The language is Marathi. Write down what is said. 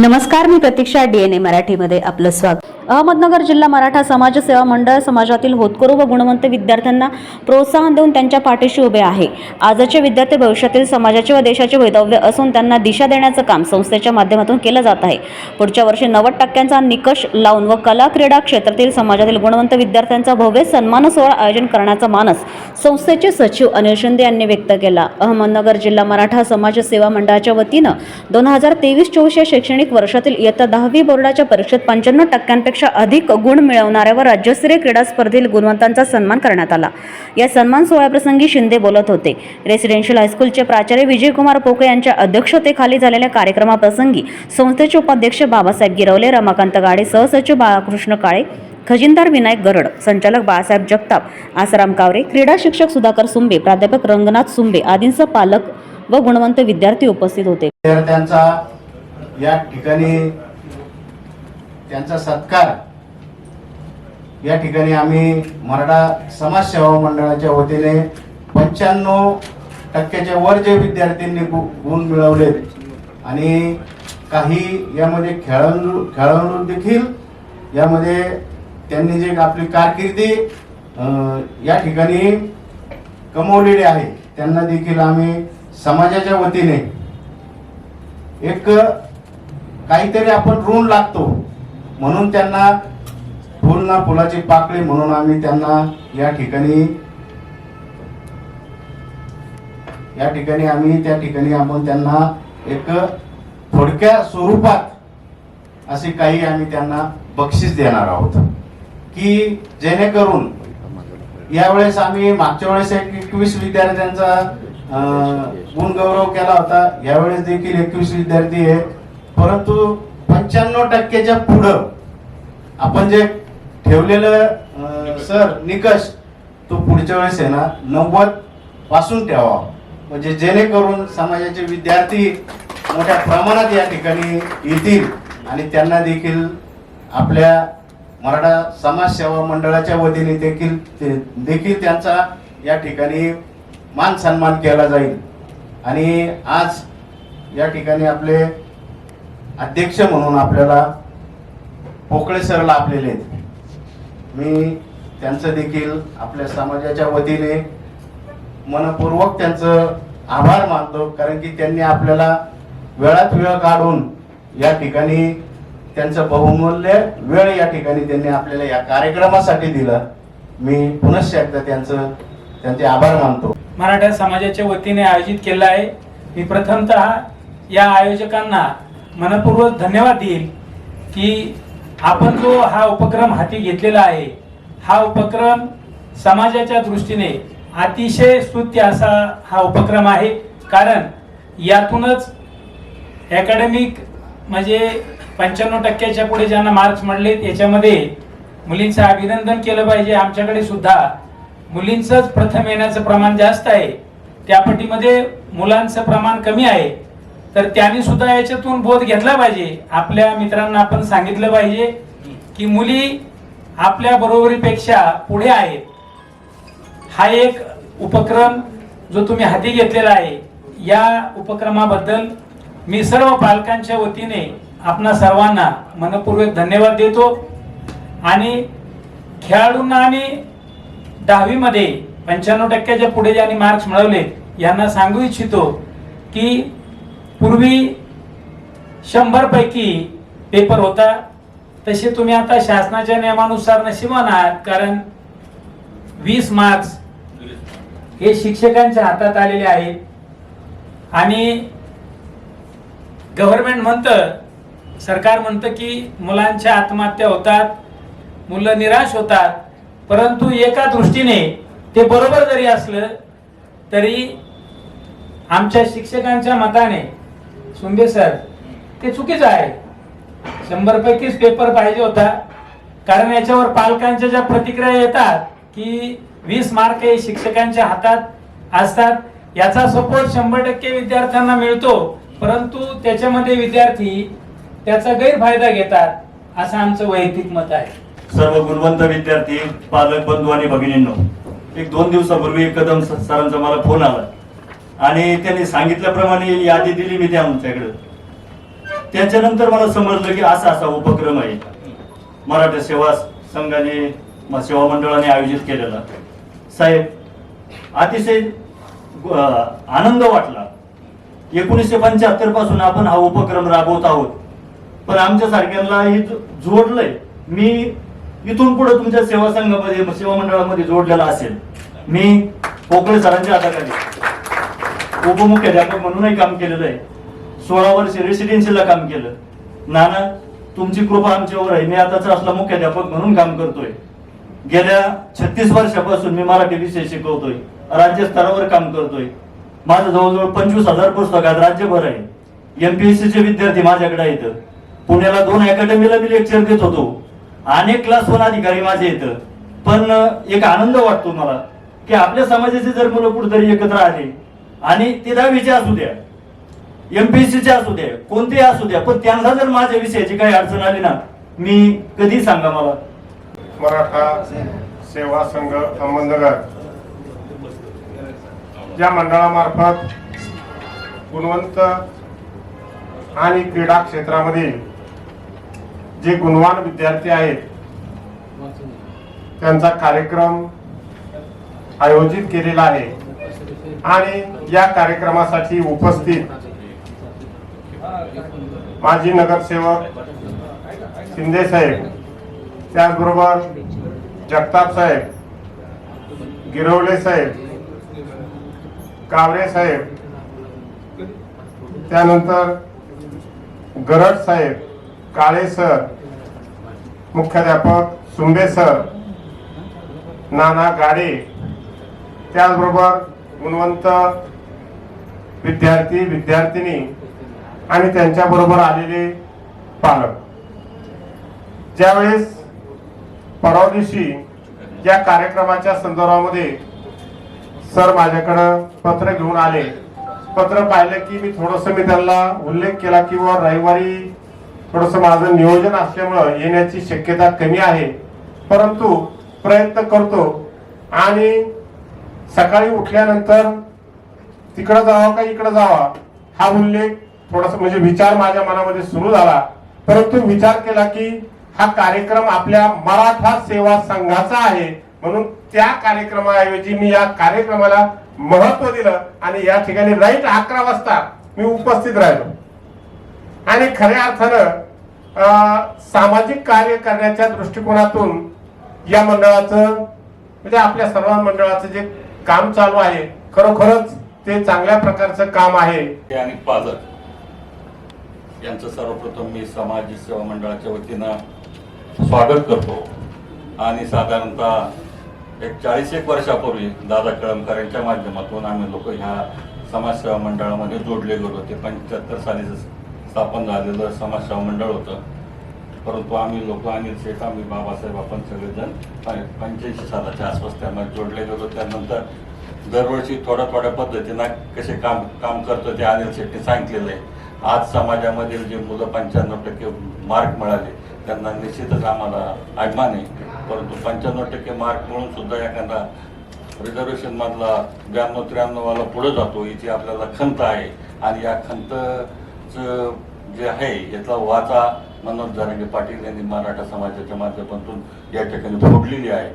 नमस्कार मी प्रतीक्षा डीएनए मराठीमध्ये आपलं स्वागत. अहमदनगर जिल्हा मराठा समाज सेवा मंडळ समाजातील होतकरू व गुणवंत विद्यार्थ्यांना प्रोत्साहन देऊन त्यांच्या पाठीशी उभे आहे. आजचे विद्यार्थी भविष्यातील समाजाचे व देशाचे वैधव्य असून त्यांना दिशा देण्याचं काम संस्थेच्या माध्यमातून केलं जात आहे. पुढच्या वर्षी नव्वद टक्क्यांचा निकष लावून व कला क्रीडा क्षेत्रातील समाजातील गुणवंत विद्यार्थ्यांचा भव्य सन्मान सोहळा आयोजन करण्याचा मानस संस्थेचे सचिव अनिल शिंदे यांनी व्यक्त केला. अहमदनगर जिल्हा मराठा समाज सेवा मंडळाच्या वतीनं दोन हजार तेवीस चोवीस या शैक्षणिक वर्षातील इयत्ता दहावी बोर्डाच्या परीक्षेत पंच्याण्णव टक्क्यांपेक्षा अधिक गुण मिळवणाऱ्या व राज्यस्तरीय क्रीडा स्पर्धेतील गुणवंतांचा सन्मान करण्यात आला. या सन्मान सोहळ्याप्रसंगी शिंदे बोलत होते. रेसिडेन्शियल हायस्कूलचे प्राचार्य विजयकुमार पोके यांच्या अध्यक्षतेखाली झालेल्या कार्यक्रमाप्रसंगी संस्थेचे उपाध्यक्ष बाबासाहेब गिरवले रमाकांत गाडे सहसचिव बाळकृष्ण काळे खजिनदार विनायक गरड संचालक बाळासाहेब जगताप आसाराम कावरे क्रीडा शिक्षक सुधाकर सुंबे प्राध्यापक रंगनाथ सुंबे आदींसह पालक व गुणवंत विद्यार्थी उपस्थित होते. विद्यार्थ्यांचा या ठिकाणी त्यांचा सत्कार. या ठिकाणी आम्ही मराठा समाज सेवा मंडळाच्या वतीने पंच्याण्णव टक्क्याच्या वर जे विद्यार्थ्यांनी गु- गुण मिळवलेत आणि काही यामध्ये खेळाडू खेळाडू देखील यामध्ये त्यांनी जे आपली कारकिर्दी या ठिकाणी कमवलेली आहे त्यांना देखील आम्ही समाजाच्या वतीने एक काहीतरी आपण ऋण लागतो. म्हणून त्यांना फुल ना फुलाची पाकळी म्हणून आम्ही त्यांना या ठिकाणी या ठिकाणी आम्ही त्या ठिकाणी आपण त्यांना एक थोडक्या स्वरूपात असे काही आम्ही त्यांना बक्षीस देणार आहोत. की जेणेकरून यावेळेस आम्ही मागच्या वेळेस एक एकवीस विद्यार्थ्यांचा अं, गुणगौरव केला होता. यावेळेस देखील एकवीस विद्यार्थी आहे परंतु पंच्याण्णव टक्क्याच्या पुढं आपण जे ठेवलेलं सर निकष तो पुढच्या वेळेस आहे ना नव्वदपासून ठेवा म्हणजे जेणेकरून समाजाचे विद्यार्थी मोठ्या प्रमाणात या ठिकाणी येतील आणि त्यांना देखील आपल्या मराठा समाज सेवा मंडळाच्या वतीने देखील ते- देखील त्यांचा या ठिकाणी मान सन्मान केला जाईल. आणि आज या ठिकाणी आपले अध्यक्ष म्हणून आपल्याला पोकळे सर लाभलेले आहेत. मी त्यांचं देखील आपल्या समाजाच्या वतीने मनपूर्वक त्यांचं आभार मानतो कारण की त्यांनी आपल्याला वेळात वेळ काढून या ठिकाणी त्यांचं बहुमूल्य वेळ या ठिकाणी त्यांनी आपल्याला या कार्यक्रमासाठी दिला. मी पुनश्च एकदा त्यांचं त्यांचे आभार मानतो. मराठा समाजाच्या वतीने आयोजित केलं आहे. मी प्रथमतः या आयोजकांना मनपूर्वक धन्यवाद देईल की आपण जो हा उपक्रम हाती घेतलेला आहे हा उपक्रम समाजाच्या दृष्टीने अतिशय स्तुत्य असा हा उपक्रम आहे. कारण यातूनच अकॅडमिक म्हणजे पंच्याण्णव टक्क्याच्या पुढे ज्यांना मार्क्स मिळले याच्यामध्ये मुलींचं अभिनंदन केलं पाहिजे. आमच्याकडे सुद्धा मुलींचंच प्रथम येण्याचं प्रमाण जास्त आहे. त्या पटीमध्ये मुलांचं प्रमाण कमी आहे. तर त्यांनी सुद्धा याच्यातून बोध घेतला पाहिजे. आपल्या मित्रांना आपण सांगितलं पाहिजे की मुली आपल्या बरोबरीपेक्षा पुढे आहेत. हा एक उपक्रम जो तुम्ही हाती घेतलेला आहे या उपक्रमाबद्दल मी सर्व पालकांच्या वतीने आपणा सर्वांना मनपूर्वक धन्यवाद देतो. आणि खेळाडूंना आणि दहावीमध्ये पंच्याण्णव टक्क्याच्या पुढे ज्यांनी मार्क्स मिळवले यांना सांगू इच्छितो की पूर्वी शंभर पैकी पेपर होता. तसे तुम्ही आता शासनाच्या नियमानुसार नशिबान आहात कारण वीस मार्क्स हे शिक्षकांच्या हातात आलेले आहेत. आणि गव्हर्नमेंट म्हणतं सरकार म्हणतं की मुलांच्या आत्महत्या होतात मुलं निराश होतात परंतु एका दृष्टीने ते बरोबर जरी असलं तरी आमच्या शिक्षकांच्या मताने सुंबे सर ते चुकीचं आहे. शंभर पैकीच पेपर पाहिजे होता. कारण याच्यावर पालकांच्या ज्या प्रतिक्रिया येतात की वीस मार्क हे शिक्षकांच्या हातात असतात याचा सपोर्ट शंभर टक्के विद्यार्थ्यांना मिळतो. परंतु त्याच्यामध्ये विद्यार्थी त्याचा गैरफायदा घेतात असं आमचं वैयक्तिक मत आहे. सर्व गुणवंत विद्यार्थी पालक बंधू आणि भगिनींनो एक दोन दिवसापूर्वी कदम सरांचा मला फोन आला. आणि त्यांनी सांगितल्याप्रमाणे यादी दिली मी त्या आमच्याकडे त्याच्यानंतर मला समजलं की असा असा उपक्रम आहे. मराठा सेवा संघाने सेवा मंडळाने आयोजित केलेला. साहेब अतिशय आनंद वाटला. एकोणीसशे पंच्याहत्तरपासून आपण हा उपक्रम राबवत आहोत. पण आमच्या सारख्यांना हे जोडलंय. मी इथून पुढे तुमच्या सेवा संघामध्ये सेवा मंडळामध्ये जोडलेला असेल. मी पोकळे सरांच्या हाताखाली. उपमुख्याध्यापक म्हणूनही काम केलेलं आहे. सोळा वर्ष रेसिडेन्सीला काम केलं. नाना तुमची कृपा आमच्यावर आहे. मी आताच असला मुख्याध्यापक म्हणून काम करतोय. गेल्या छत्तीस वर्षापासून मी मराठी विषय शिकवतोय. राज्य स्तरावर काम करतोय. माझं जवळजवळ पंचवीस हजार पुस्तकात राज्यभर आहे. एमपीएससी चे विद्यार्थी माझ्याकडे आहेत. पुण्याला दोन अकॅडमीला मी लेक्चर देत होतो. अनेक क्लास वन अधिकारी माझे येतं पण एक आनंद वाटतो मला की आपल्या समाजाचे जर मुलं कुठेतरी एकत्र आले आणि ते दहावीचे असू द्या एमपीएससीचे असू द्या कोणतेही असू द्या पण त्यांना जर माझ्या विषयाची काही अडचण आली ना मी कधी सांगा मला. मराठा सेवा संघ अहमदनगर. या मंडळामार्फत गुणवंत आणि क्रीडा क्षेत्रामध्ये जे गुणवान विद्यार्थी आहेत त्यांचा कार्यक्रम आयोजित केलेला आहे. आणि या कार्यक्रमासाठी उपस्थित माजी नगरसेवक शिंदे साहेब त्याचबरोबर जगताप साहेब गिरवले साहेब कावरे साहेब त्यानंतर गरड साहेब काळे सर मुख्याध्यापक सुंबे सर नाना गाडे त्याचबरोबर गुणवंत विद्यार्थी विद्यार्थिनी आणि त्यांच्याबरोबर आलेले पालक. ज्यावेळेस परवा दिवशी या कार्यक्रमाच्या संदर्भामध्ये सर माझ्याकडं पत्र घेऊन आले. पत्र पाहिलं की मी थोडस मी त्यांना उल्लेख केला की रविवारी थोडस माझं नियोजन असल्यामुळं येण्याची शक्यता कमी आहे. परंतु प्रयत्न करतो आणि सकाळी उठल्यानंतर तिकडं जावा का इकडं जावा? हा उल्लेख थोडासा म्हणजे विचार माझ्या मनामध्ये सुरू झाला. परंतु विचार केला की हा कार्यक्रम आपल्या मराठा सेवा संघाचा आहे. म्हणून त्या कार्यक्रमाऐवजी मी या कार्यक्रमाला महत्त्व दिलं आणि या ठिकाणी राईट अकरा वाजता मी उपस्थित राहिलो. आणि खऱ्या अर्थानं सामाजिक कार्य करण्याच्या दृष्टिकोनातून या मंडळाचं म्हणजे आपल्या सर्व मंडळाचं जे काम चालू आहे. खरोखरच ते चांगल्या प्रकारचं काम आहे. ते आणि पालक यांचं सर्वप्रथम मी समाज सेवा मंडळाच्या वतीनं स्वागत करतो. आणि साधारणतः एक चाळीस एक वर्षापूर्वी दादा कळमकर यांच्या माध्यमातून आम्ही लोक ह्या समाजसेवा मंडळामध्ये जोडले गेलो ते पंच्याहत्तर साली स्थापन झालेलं समाजसेवा मंडळ होतं. परंतु आम्ही लोक आणि शेठ आम्ही बाबासाहेब आपण सगळेजण पंच्याऐंशी सालाच्या आसपास त्यामध्ये जोडले गेलो. त्यानंतर दरवर्षी थोड्या थोड्या पद्धतीनं कसे काम काम करतो ते अनिल शेट्टी सांगितलेलं आहे. आज समाजामधील जे मुलं पंच्याण्णव टक्के मार्क मिळाले त्यांना निश्चितच आम्हाला अभिमान आहे. परंतु पंच्याण्णव टक्के मार्क मिळून सुद्धा एखादा रिझर्वेशन मधला ब्याण्णव त्र्याण्णवला पुढे जातो याची आपल्याला खंत आहे. आणि या खंतचं जे आहे याचा वाचा मनोज जारंगे पाटील यांनी मराठा समाजाच्या माध्यमातून या ठिकाणी फोडलेली आहे.